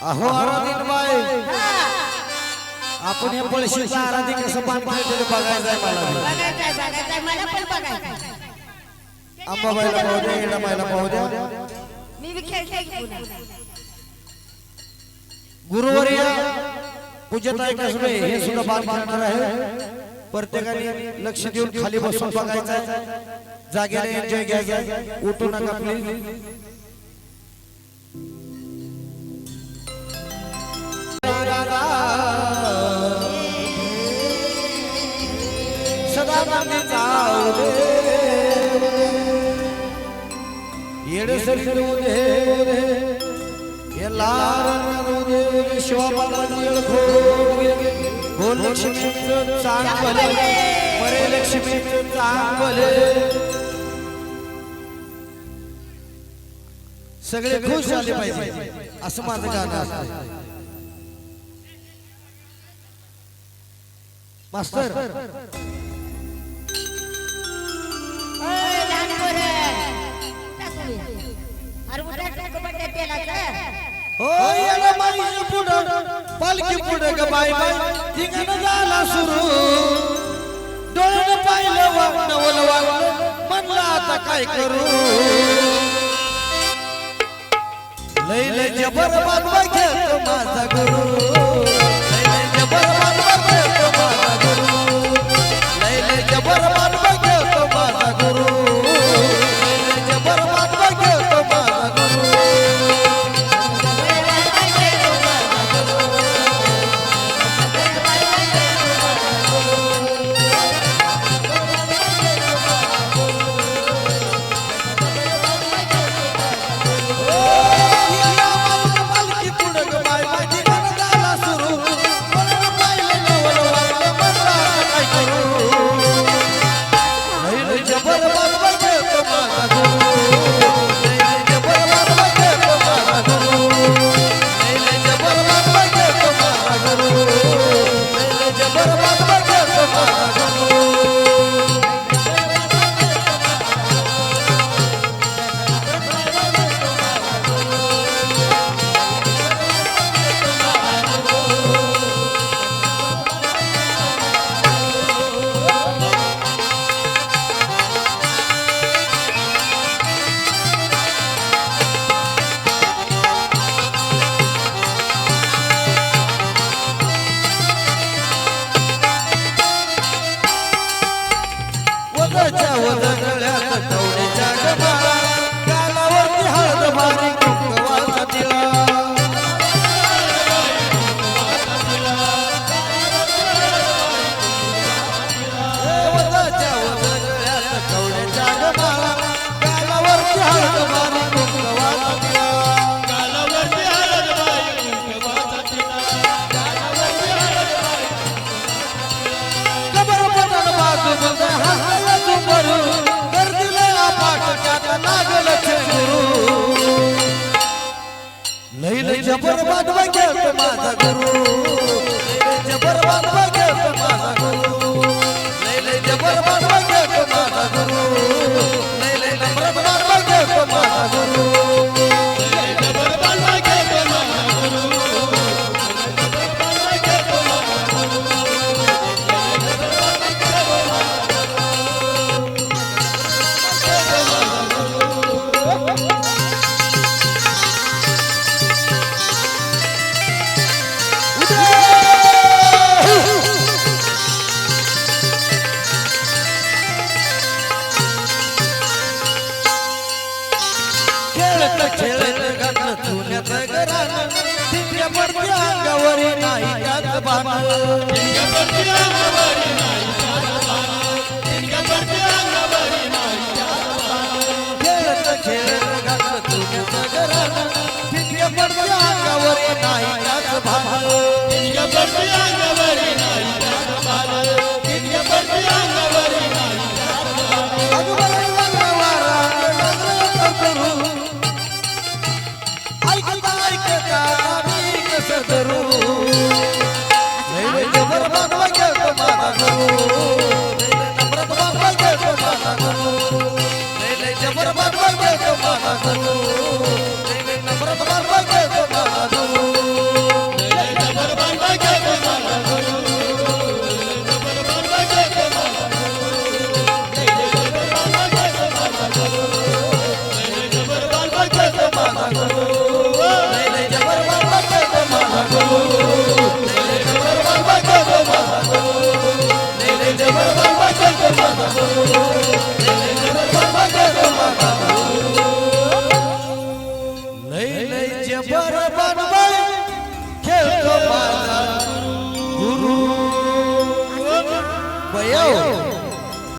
अहो आराधीन बाई. आपण हे पळशीचं आराधी कसं पान खेळते बघायचं आहे मला. बघायचंय बघायचंय मला पण बघायचंय. अंबाबाईला पाहू द्या येडाबाईला पाहू द्या. मी बी खेळते की पुन्हा. गुरुवर्य पूजताई कसबे हे सुद्धा बाल खेळणार आहे. प्रत्येकाने लक्ष देऊन खाली बसून बघायचं आहे जागेला एन्जॉय घ्यायचा उठू नका प्लीज लक्ष्मीचं चांगले मरे सगळे खुश झाले पाहिजे. असं माझं गाणं असतं मास्तर हो पुढं. पालखी पुढं ग बाय बाय ठिकाण झाला सुरू. डोळ्यानं पाहिलं वागणं ओलं वागणं. म्हणलं आता काय करू? लय लय जबर बांधवा घेतो माझा गुरु. लई लई जबर बांधवा माझा गुरु जबर बांधवा खेळत खेळत घातलं चुन्याचं घरानं ठिपऱ्या पडत्या अंगावरी नाही त्याच भान खेळत खेळत घातलं चुन्याचं घरानं ठिपऱ्या पडत्या अंगावरी नाही त्याच भान बांधवा yo.